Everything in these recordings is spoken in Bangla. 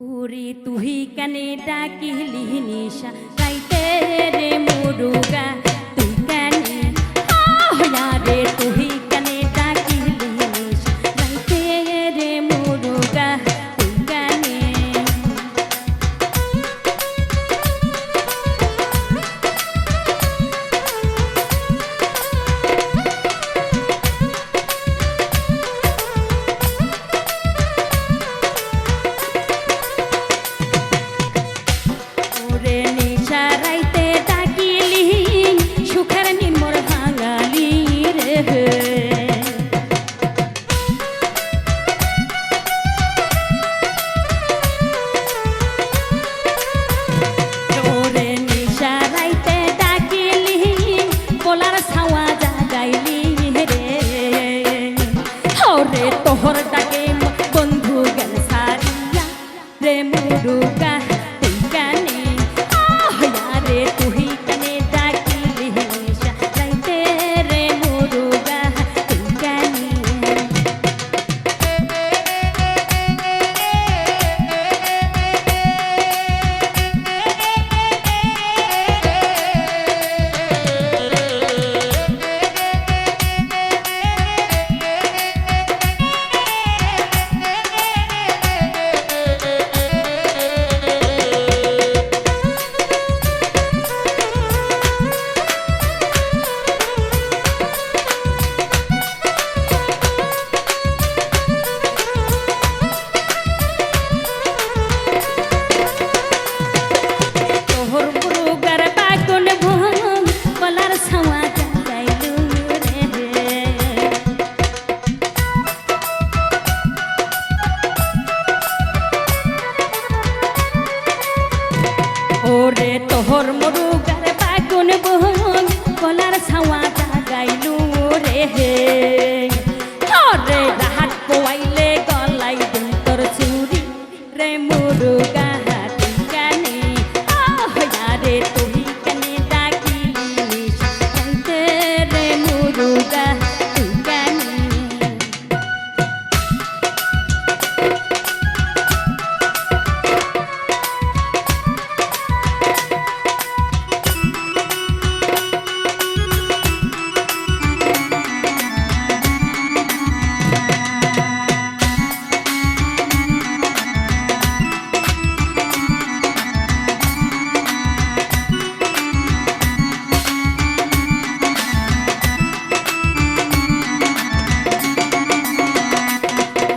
ওরে তুই কেন ডাকিলি নিশা গাইতে রে রে ভোর মরু পাগুন বহন, কলার ছাওয়া জাগাইলু রে হে। তোরে রাহাত পোয়াইলে গলাই তোর চুরি রে, মুরুগা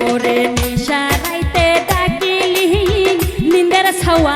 ওরে নিশা রাইতে ডাকিলি নিন্দের ছাওয়া